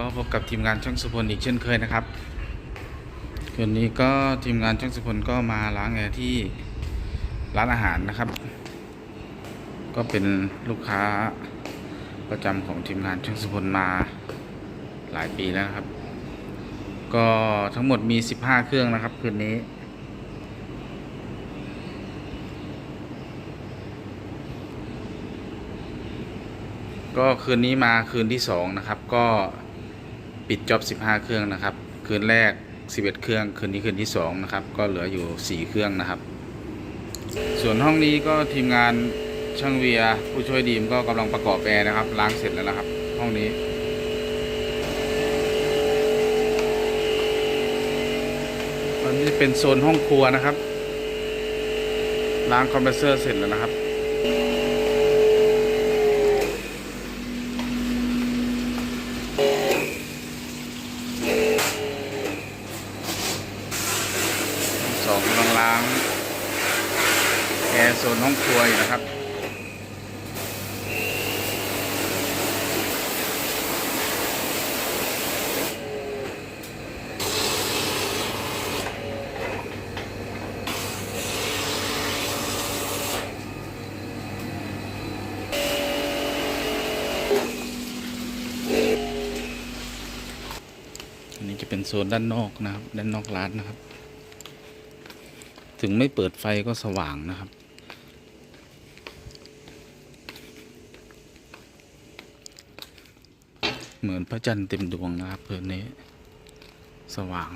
ก็พบกับทีมงานช่างสุพลอีกเช่นเคยนะครับคืนนี้ก็ทีมงานช่างสุพลก็มาล้างแอร์ที่ร้านอาหารนะครับ ก็เป็นลูกค้าประจำของทีมงานช่างสุพลมาหลายปีแล้วนะครับ ก็ทั้งหมดมี 15 เครื่องนะครับคืนนี้ก็คืนนี้มาคืนที่สองนะครับก็ ปิดจ็อบ 15 เครื่องนะครับ คืนแรก 11 เครื่อง คืนนี้คืนที่สองนะครับ ก็เหลืออยู่ 4 เครื่องนะครับ ส่วนห้องนี้ก็ทีมงานช่างเวียผู้ช่วยดีมก็กำลังประกอบแอร์นะครับ ล้างเสร็จแล้วนะครับ ห้องนี้อันนี้เป็นโซนห้องครัวนะครับ ล้างคอมเพรสเซอร์เสร็จแล้วนะครับ สองกำลังล้างแอร์โซนห้องครัวอยู่นะครับ อันนี้จะเป็นโซนด้านนอกนะครับ ด้านนอกร้านนะครับ ถึงไม่เปิดไฟก็สว่างนะครับ เหมือนพระจันทร์เต็มดวงนะครับเพื่อนนี้สว่าง